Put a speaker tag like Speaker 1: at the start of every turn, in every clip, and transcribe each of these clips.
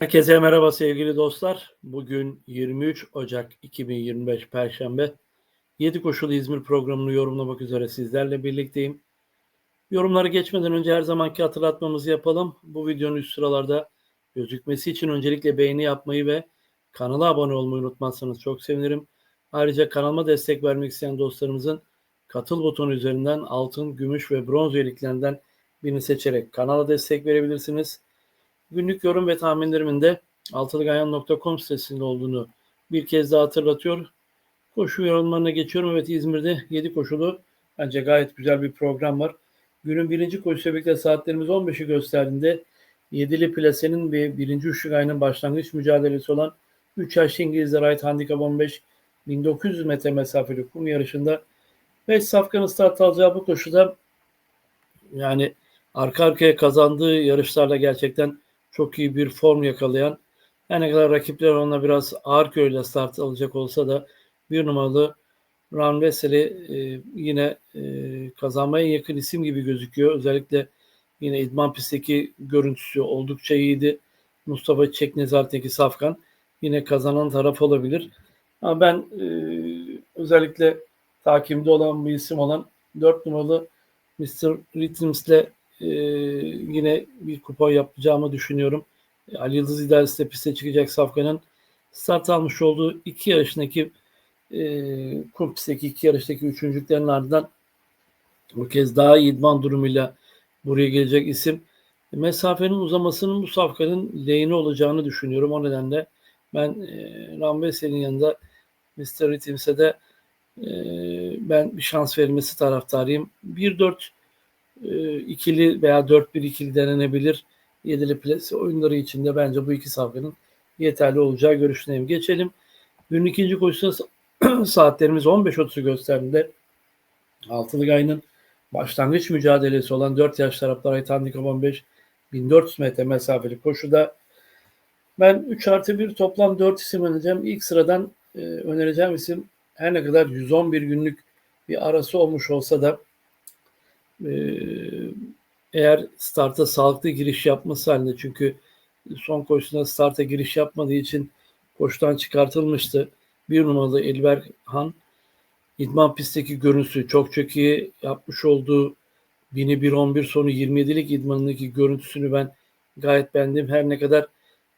Speaker 1: Herkese merhaba sevgili dostlar. Bugün 23 Ocak 2025 Perşembe. 7 koşulu İzmir programını yorumlamak üzere sizlerle birlikteyim. Yorumları geçmeden önce her zamanki hatırlatmamızı yapalım. Bu videonun üst sıralarda gözükmesi için öncelikle beğeni yapmayı ve kanala abone olmayı unutmazsanız çok sevinirim. Ayrıca kanalıma destek vermek isteyen dostlarımızın katıl butonu üzerinden altın, gümüş ve bronz üyeliklerinden birini seçerek kanala destek verebilirsiniz. Günlük yorum ve tahminlerimin de altılıgayan.com sitesinde olduğunu bir kez daha hatırlatıyor. Koşu yorumlarına geçiyorum. Evet İzmir'de 7 koşulu bence gayet güzel bir program var. Günün birinci koşuyla birlikte saatlerimiz 15'i gösterdiğinde Yedili Plase'nin ve birinci üçlük ayının başlangıç mücadelesi olan 3 yaşlı İngilizler ait handikap 15 1900 metre mesafeli kum yarışında 5 safkanın start alacağı bu koşuda yani arka arkaya kazandığı yarışlarla gerçekten çok iyi bir form yakalayan her ne kadar rakipler ona biraz ağır köyle start alacak olsa da bir numaralı Ran Veseli e, yine e, kazanmaya yakın isim gibi gözüküyor. Özellikle yine idman pistteki görüntüsü oldukça iyiydi. Mustafa Çek Nezart'taki Safkan yine kazanan taraf olabilir. Ama ben e, özellikle takimde olan bir isim olan 4 numaralı Mr. Rhythms'le e, yine bir kupa yapacağımı düşünüyorum. Ali Yıldız idaresi de piste çıkacak Safkan'ın start almış olduğu iki yarışındaki e, kum pistteki iki yarıştaki üçüncülüklerin ardından bu kez daha iyi idman durumuyla buraya gelecek isim. Mesafenin uzamasının bu Safkan'ın lehine olacağını düşünüyorum. O nedenle ben e, Rambesel'in yanında Mr. Rhythms'e de e, ben bir şans verilmesi taraftarıyım. 1-4 e, ikili veya 4-1 ikili denenebilir. Yedili plase oyunları içinde bence bu iki savgının yeterli olacağı görüşündeyim. Geçelim. Günün ikinci koşusunda saatlerimiz 15.30'u gösterdiğinde Altılı Gay'ın başlangıç mücadelesi olan 4 yaş taraftar ait handikap 15 1400 metre mesafeli koşuda ben 3 artı 1 toplam 4 isim önereceğim. İlk sıradan e, önereceğim isim her ne kadar 111 günlük bir arası olmuş olsa da eğer starta sağlıklı giriş yapması halinde çünkü son koşusunda starta giriş yapmadığı için koşudan çıkartılmıştı. Bir numaralı Elber Han idman pistteki görüntüsü çok çok iyi yapmış olduğu 1000'i sonu 27'lik idmanındaki görüntüsünü ben gayet beğendim. Her ne kadar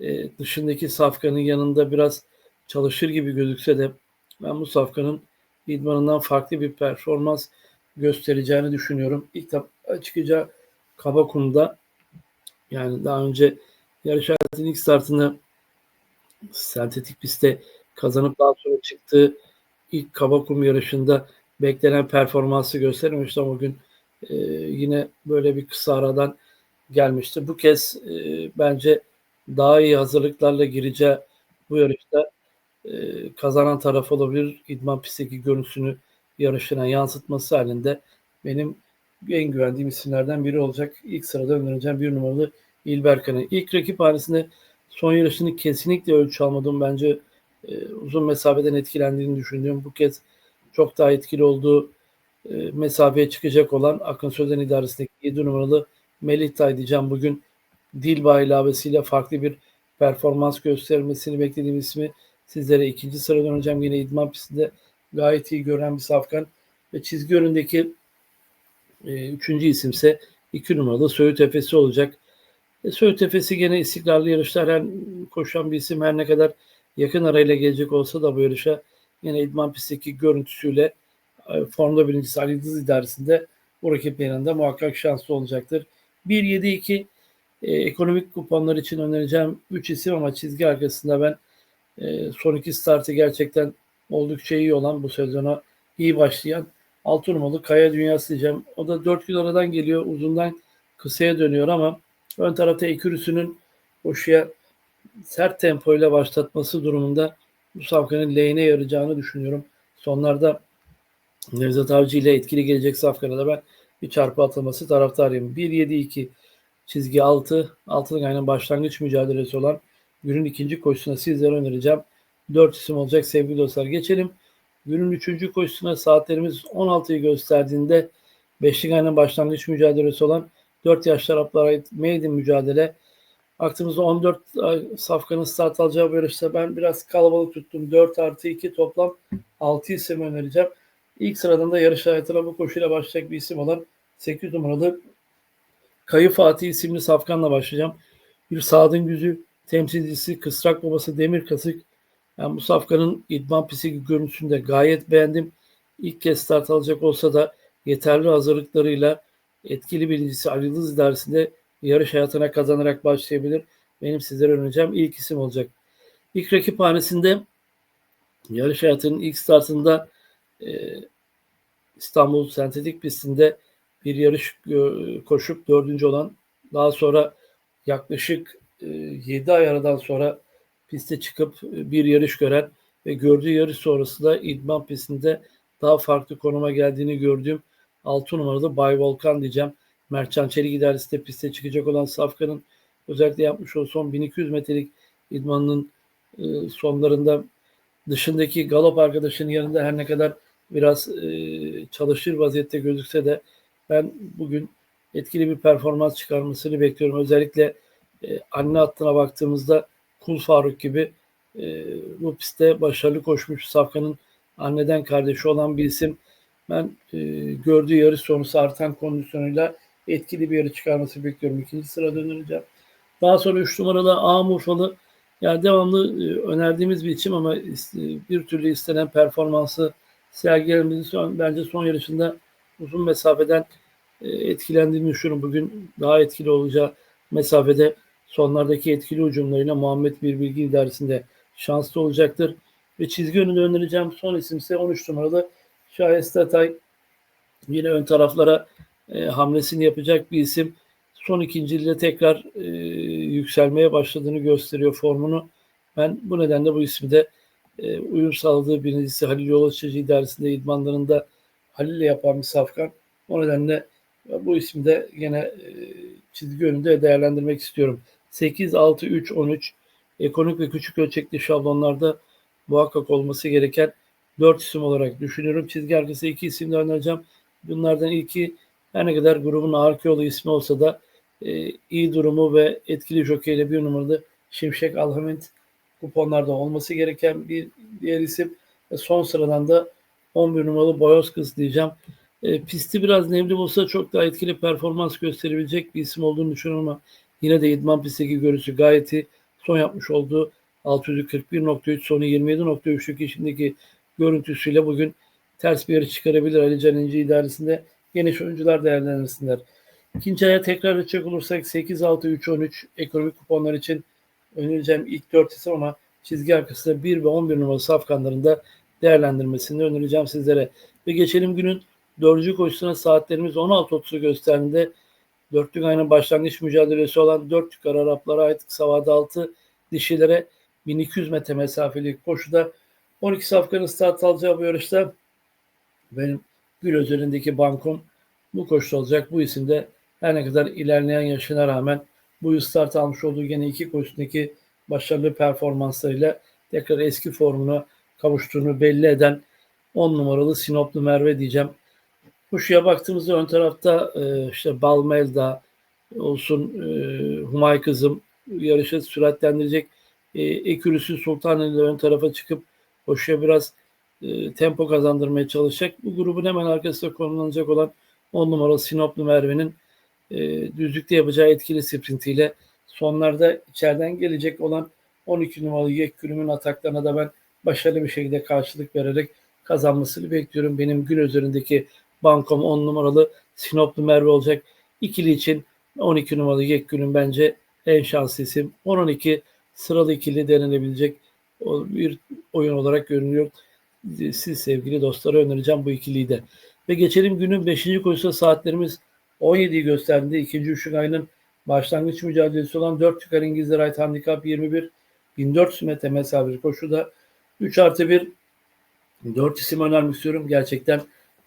Speaker 1: e, dışındaki safkanın yanında biraz çalışır gibi gözükse de ben bu safkanın idmanından farklı bir performans göstereceğini düşünüyorum. İlk çıkacağı Kabakum'da yani daha önce yarış hayatının ilk startını sentetik pistte kazanıp daha sonra çıktığı ilk Kabakum yarışında beklenen performansı göstermemişti ama bugün e, yine böyle bir kısa aradan gelmişti. Bu kez e, bence daha iyi hazırlıklarla gireceği bu yarışta e, kazanan taraf olabilir. İdman pistteki görüntüsünü yarışına yansıtması halinde benim en güvendiğim isimlerden biri olacak. İlk sırada önereceğim bir numaralı İlberkan'ı. İlk rakip hanesinde son yarışını kesinlikle ölçü almadım. Bence e, uzun mesafeden etkilendiğini düşündüğüm bu kez çok daha etkili olduğu e, mesafeye çıkacak olan Akın Sözen idaresindeki 7 numaralı Melih Tay diyeceğim. Bugün Dilba ilavesiyle farklı bir performans göstermesini beklediğim ismi sizlere ikinci sırada önereceğim. Yine idman pistinde gayet iyi gören bir safkan ve çizgi önündeki e, üçüncü isimse iki numaralı Söğüt Efesi olacak. E, Söğüt Efesi gene istikrarlı yarışlar koşan bir isim her ne kadar yakın arayla gelecek olsa da bu yarışa yine idman pistteki görüntüsüyle e, Formula birincisi Ali Yıldız idaresinde bu rakiplerinde muhakkak şanslı olacaktır. 1-7-2 e, ekonomik kuponlar için önereceğim 3 isim ama çizgi arkasında ben e, son iki startı gerçekten oldukça iyi olan bu sezona iyi başlayan 6 numaralı Kaya Dünyası diyeceğim. O da 4 gün aradan geliyor. Uzundan kısaya dönüyor ama ön tarafta Ekürüsü'nün koşuya sert tempoyla başlatması durumunda bu safkanın lehine yarayacağını düşünüyorum. Sonlarda Nevzat Avcı ile etkili gelecek safkana da ben bir çarpı atılması taraftarıyım. 1-7-2 çizgi 6. Altılık aynen başlangıç mücadelesi olan günün ikinci koşusuna sizlere önereceğim. 4 isim olacak sevgili dostlar. Geçelim. Günün üçüncü koşusuna saatlerimiz 16'yı gösterdiğinde Beşlik aynen başlangıç mücadelesi olan 4 yaş taraflara ait maiden mücadele Baktığımızda 14 safkanın start alacağı yarışta ben biraz kalabalık tuttum. 4 artı 2 toplam 6 isim önereceğim. İlk sıradan da yarış hayatına bu koşuyla başlayacak bir isim olan 8 numaralı Kayı Fatih isimli safkanla başlayacağım. Bir Sadın Güzü temsilcisi Kısrak Babası Demir Kasık. Ben bu safkanın idman pisi görüntüsünde gayet beğendim. İlk kez start alacak olsa da yeterli hazırlıklarıyla etkili birincisi Ali Yıldız idaresinde yarış hayatına kazanarak başlayabilir. Benim sizlere önereceğim ilk isim olacak. İlk rakip hanesinde yarış hayatının ilk startında e, İstanbul Sentetik pistinde bir yarış koşup dördüncü olan daha sonra yaklaşık e, 7 ay aradan sonra piste çıkıp bir yarış gören ve gördüğü yarış sonrası da idman pistinde daha farklı konuma geldiğini gördüğüm 6 numaralı Bay Volkan diyeceğim. Mertcan Çelik idaresinde piste çıkacak olan Safkan'ın özellikle yapmış olduğu son 1200 metrelik idmanının e, sonlarında dışındaki galop arkadaşının yanında her ne kadar biraz e, çalışır vaziyette gözükse de ben bugün etkili bir performans çıkarmasını bekliyorum. Özellikle e, anne hattına baktığımızda Kul Faruk gibi e, bu pistte başarılı koşmuş Safkan'ın anneden kardeşi olan bir isim. Ben e, gördüğü yarış sonrası artan kondisyonuyla etkili bir yarış çıkarması bekliyorum. İkinci sırada önereceğim. Daha sonra 3 numaralı A Murfalı yani devamlı e, önerdiğimiz bir isim ama bir türlü istenen performansı sergilemediği son, bence son yarışında uzun mesafeden e, etkilendiğini düşünüyorum. Bugün daha etkili olacağı mesafede sonlardaki etkili ucumlarıyla Muhammed Bir Bilgi idaresinde şanslı olacaktır. Ve çizgi önünde önereceğim son isim ise 13 numaralı Şahest Atay. Yine ön taraflara e, hamlesini yapacak bir isim. Son ikinciliğinde tekrar e, yükselmeye başladığını gösteriyor formunu. Ben bu nedenle bu ismi de e, uyum sağladığı birincisi Halil Yolaçıcı idaresinde idmanlarında Halil'le yapan bir safkan. O nedenle bu ismi de yine e, çizgi önünde değerlendirmek istiyorum. 8, 6, 3, 13 ekonomik ve küçük ölçekli şablonlarda muhakkak olması gereken 4 isim olarak düşünüyorum. Çizgi arkası 2 isimle önereceğim. Bunlardan ilki her ne kadar grubun Arkeoğlu ismi olsa da e, iyi durumu ve etkili jokeyle bir numaralı Şimşek Alhamit kuponlarda olması gereken bir diğer isim. Ve son sıradan da 11 numaralı Boyoz Kız diyeceğim. E, pisti biraz nemli olsa çok daha etkili performans gösterebilecek bir isim olduğunu düşünüyorum ama yine de idman pistteki görüşü gayet iyi. Son yapmış olduğu 641.3 sonu 27.3'lük işindeki görüntüsüyle bugün ters bir yarı çıkarabilir Ali Can İnci idaresinde. Geniş oyuncular değerlendirsinler. İkinci aya tekrar edecek olursak 8, 6, 3, 13 ekonomik kuponlar için önereceğim ilk 4 isim ama çizgi arkasında 1 ve 11 numaralı safkanlarında değerlendirmesini önereceğim sizlere. Ve geçelim günün dördüncü koşusuna saatlerimiz 16.30'u gösterdiğinde dörtlük ayının başlangıç mücadelesi olan dörtlük ara Araplara ait Savada 6 dişilere 1200 metre mesafeli koşuda 12 safkanın start alacağı bu yarışta benim Gül özelindeki bankom bu koşu olacak. Bu isimde her ne kadar ilerleyen yaşına rağmen bu yıl start almış olduğu gene iki koşusundaki başarılı performanslarıyla tekrar eski formuna kavuştuğunu belli eden 10 numaralı Sinoplu Merve diyeceğim. Koşuya baktığımızda ön tarafta e, işte Balmelda olsun e, Humay Kızım yarışı süratlendirecek e, Ekürüsü Sultaneli ön tarafa çıkıp koşuya biraz e, tempo kazandırmaya çalışacak. Bu grubun hemen arkasında konumlanacak olan 10 numaralı Sinoplu Merve'nin e, düzlükte yapacağı etkili sprintiyle sonlarda içeriden gelecek olan 12 numaralı Yekkülüm'ün ataklarına da ben başarılı bir şekilde karşılık vererek kazanmasını bekliyorum. Benim gün üzerindeki bankom 10 numaralı Sinoplu Merve olacak. İkili için 12 numaralı Yekkülüm bence en şanslı isim. 10-12 sıralı ikili denenebilecek bir oyun olarak görünüyor. Siz sevgili dostlara önereceğim bu ikiliyi de. Ve geçelim günün 5. koşusu saatlerimiz 17'yi gösterdi. İkinci üçlük ayının başlangıç mücadelesi olan 4 çıkar İngilizler ait handikap 21 1400 metre mesafeli koşuda 3 artı 1 4 isim önermek istiyorum. Gerçekten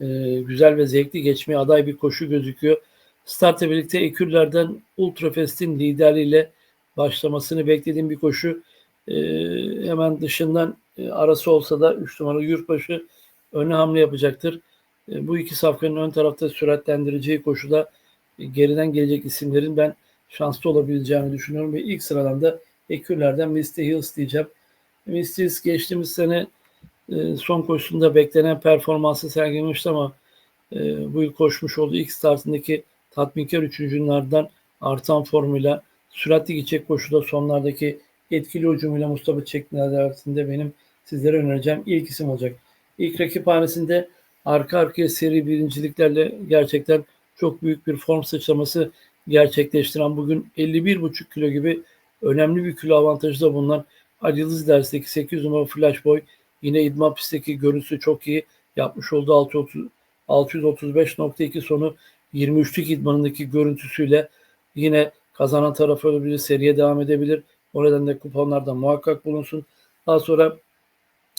Speaker 1: e, güzel ve zevkli geçmeye aday bir koşu gözüküyor. Startla birlikte Ekürler'den Ultrafest'in liderliğiyle başlamasını beklediğim bir koşu. E, hemen dışından e, arası olsa da 3 numaralı Yurtbaşı öne hamle yapacaktır. E, bu iki safkanın ön tarafta süratlendireceği koşuda e, geriden gelecek isimlerin ben şanslı olabileceğini düşünüyorum ve ilk sıradan da ekürlerden Misty Hills diyeceğim. Misty Hills geçtiğimiz sene e, son koşusunda beklenen performansı sergilemişti ama e, bu yıl koşmuş olduğu ilk startındaki tatminkar üçüncülerden artan formuyla süratli gidecek koşuda sonlardaki etkili ucumuyla Mustafa Çetin arasında benim sizlere önereceğim ilk isim olacak. İlk rakip hanesinde arka arkaya seri birinciliklerle gerçekten çok büyük bir form sıçraması gerçekleştiren bugün 51,5 kilo gibi önemli bir kilo avantajı da bulunan Ali Yıldız dersteki 8 numara Flash Boy yine idman pistteki görüntüsü çok iyi yapmış olduğu 635.2 sonu 23'lük idmanındaki görüntüsüyle yine kazanan taraf olabilir, seriye devam edebilir. O nedenle kuponlarda muhakkak bulunsun. Daha sonra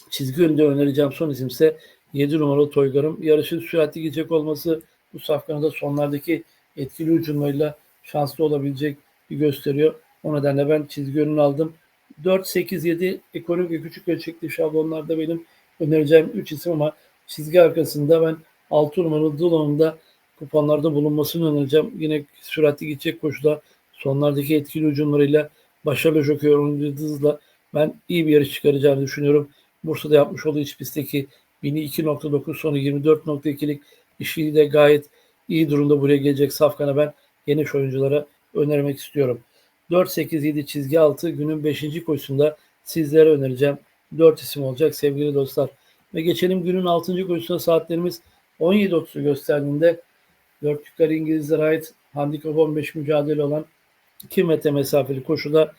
Speaker 1: çizgi önünde önereceğim son isim ise 7 numaralı Toygar'ım. Yarışın süratli gidecek olması bu safkanı da sonlardaki etkili ucumlarıyla şanslı olabilecek bir gösteriyor. O nedenle ben çizgi önünü aldım. 4, 8, 7 ekonomik ve küçük ölçekli şablonlarda benim önereceğim 3 isim ama çizgi arkasında ben 6 numaralı Dulon'un da kuponlarda bulunmasını önereceğim. Yine süratli gidecek koşuda sonlardaki etkili ucumlarıyla başarılı joker hızla ben iyi bir yarış çıkaracağını düşünüyorum. Bursa'da yapmış olduğu iç pistteki 1002.9 sonu 24.2'lik işi de gayet iyi durumda buraya gelecek Safkan'a ben geniş oyunculara önermek istiyorum. 4-8-7 çizgi altı günün 5. koşusunda sizlere önereceğim. 4 isim olacak sevgili dostlar. Ve geçelim günün 6. koşusuna saatlerimiz 17.30'u gösterdiğinde 4 yukarı İngilizlere ait handikap 15 mücadele olan 2 metre mesafeli koşuda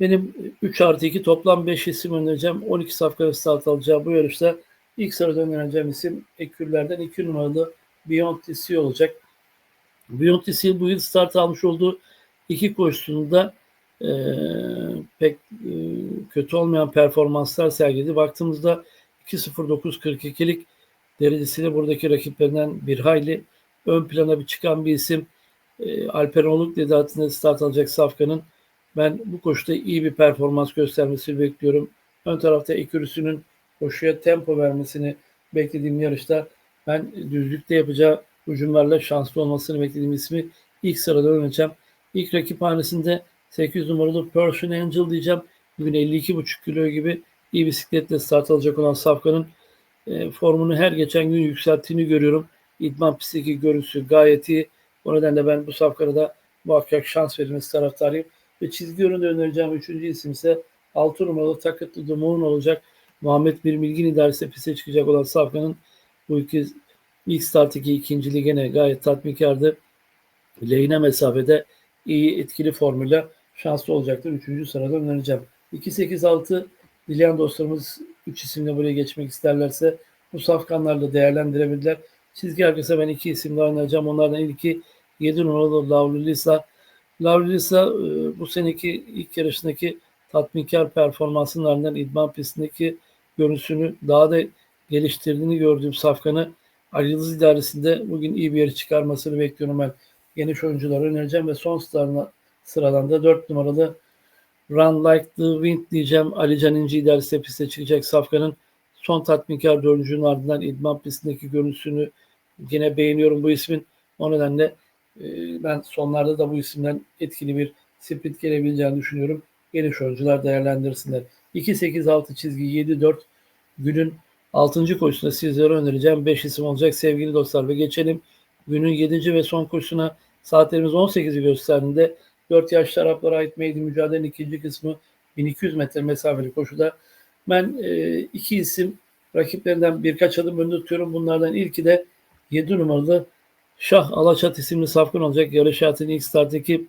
Speaker 1: benim 3 artı 2 toplam 5 isim önereceğim. 12 safkanın start alacağı bu yarışta ilk sırada önereceğim isim Ekürler'den 2 numaralı Beyond TC olacak. Beyond TC bu yıl start almış olduğu iki koşusunda e, pek e, kötü olmayan performanslar sergiledi. Baktığımızda 2.09.42'lik derecesiyle buradaki rakiplerinden bir hayli ön plana bir çıkan bir isim. E, Alper Oluk dedi adında start alacak Safkan'ın. Ben bu koşuda iyi bir performans göstermesini bekliyorum. Ön tarafta ekürüsünün koşuya tempo vermesini beklediğim yarışta ben düzlükte yapacağı hücumlarla şanslı olmasını beklediğim ismi ilk sırada önereceğim. İlk rakip hanesinde 8 numaralı Persian Angel diyeceğim. Bugün 52,5 kilo gibi iyi bisikletle start alacak olan Safkan'ın e, formunu her geçen gün yükselttiğini görüyorum. İdman pistteki görüntüsü gayet iyi. O nedenle ben bu Safkan'a da muhakkak şans verilmesi taraftarıyım. Ve çizgi yönünde önereceğim üçüncü isim ise 6 numaralı Takıtlı Moon olacak. Muhammed Bir Milgin idaresi piste çıkacak olan Safkan'ın bu iki ilk starttaki ikinciliği gene gayet tatminkardı. Lehine mesafede iyi etkili formülle şanslı olacaktır. Üçüncü sırada önereceğim. 2-8-6 dileyen dostlarımız 3 isimle buraya geçmek isterlerse bu safkanlarla değerlendirebilirler. Çizgi arkasına ben iki isim daha önereceğim. Onlardan ilki 7 numaralı Lavli Lisa. Lavli Lisa e, bu seneki ilk yarışındaki tatminkar performansının ardından idman pistindeki görüntüsünü daha da geliştirdiğini gördüğüm Safkan'ı Ali Yıldız idaresinde bugün iyi bir yeri çıkarmasını bekliyorum ben. Geniş oyuncuları önereceğim ve son sıralama, sıradan da 4 numaralı Run Like the Wind diyeceğim. Ali Can İnci idaresi piste çıkacak Safkan'ın son tatminkar dördüncünün ardından idman pistindeki görüntüsünü yine beğeniyorum bu ismin. O nedenle e, ben sonlarda da bu isimden etkili bir sprint gelebileceğini düşünüyorum. Geniş oyuncular değerlendirsinler. 2-8-6 çizgi 7-4 günün 6. koşusunda sizlere önereceğim 5 isim olacak sevgili dostlar ve geçelim günün 7. ve son koşusuna saatlerimiz 18'i gösterdiğinde 4 yaş Araplara ait meydi mücadelenin ikinci kısmı 1200 metre mesafeli koşuda ben e, iki isim rakiplerinden birkaç adım önde tutuyorum. Bunlardan ilki de 7 numaralı Şah Alaçat isimli safkan olacak. Yarış hayatının ilk starttaki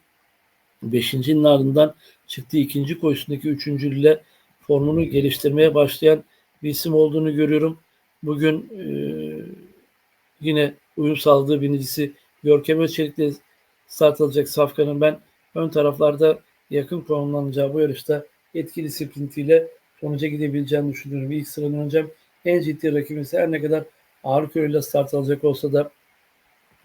Speaker 1: 5.'nin ardından çıktığı ikinci koşusundaki üçüncülüğüyle formunu geliştirmeye başlayan bir isim olduğunu görüyorum. Bugün e, yine uyum sağladığı birincisi Görkem Özçelik'le start alacak Safkan'ın ben ön taraflarda yakın konumlanacağı bu yarışta etkili sprintiyle sonuca gidebileceğini düşünüyorum. İlk sıradan önce en ciddi rakibimiz her ne kadar ağır körüyle start alacak olsa da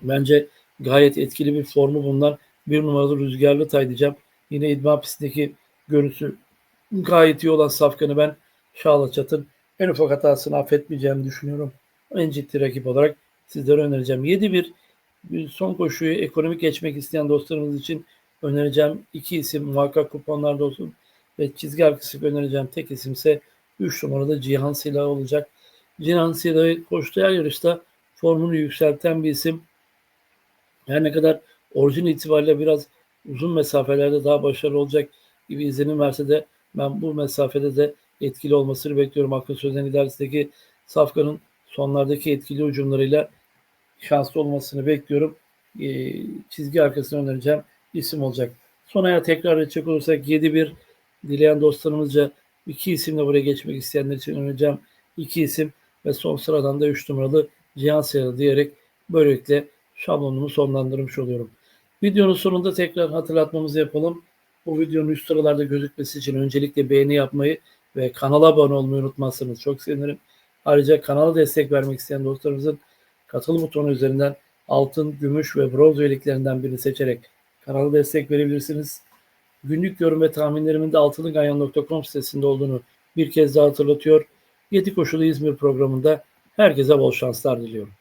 Speaker 1: bence gayet etkili bir formu bunlar. Bir numaralı rüzgarlı tay diyeceğim. Yine idman pistindeki görüntüsü gayet iyi olan Safkan'ı ben Şahlatçat'ın en ufak hatasını affetmeyeceğimi düşünüyorum. En ciddi rakip olarak sizlere önereceğim. 7-1 son koşuyu ekonomik geçmek isteyen dostlarımız için önereceğim iki isim muhakkak kuponlarda olsun ve çizgi arkası önereceğim tek isim ise 3 numarada Cihan Silah olacak. Cihan Silah'ı koştuğu her yarışta formunu yükselten bir isim. Her ne kadar orijin itibariyle biraz uzun mesafelerde daha başarılı olacak gibi izlenim verse de ben bu mesafede de etkili olmasını bekliyorum. Akıl Sözen ilerisindeki Safkan'ın sonlardaki etkili ucumlarıyla şanslı olmasını bekliyorum. Ee, çizgi arkasını önereceğim isim olacak. Son aya tekrar edecek olursak 7-1 dileyen dostlarımızca iki isimle buraya geçmek isteyenler için önereceğim iki isim ve son sıradan da 3 numaralı Cihan Sayılı diyerek böylelikle şablonumu sonlandırmış oluyorum. Videonun sonunda tekrar hatırlatmamızı yapalım. Bu videonun üst sıralarda gözükmesi için öncelikle beğeni yapmayı ve kanala abone olmayı unutmazsanız çok sevinirim. Ayrıca kanala destek vermek isteyen dostlarımızın katıl butonu üzerinden altın, gümüş ve bronz üyeliklerinden birini seçerek kanala destek verebilirsiniz. Günlük yorum ve tahminlerimin de altınıganyan.com sitesinde olduğunu bir kez daha hatırlatıyor. 7 koşulu İzmir programında herkese bol şanslar diliyorum.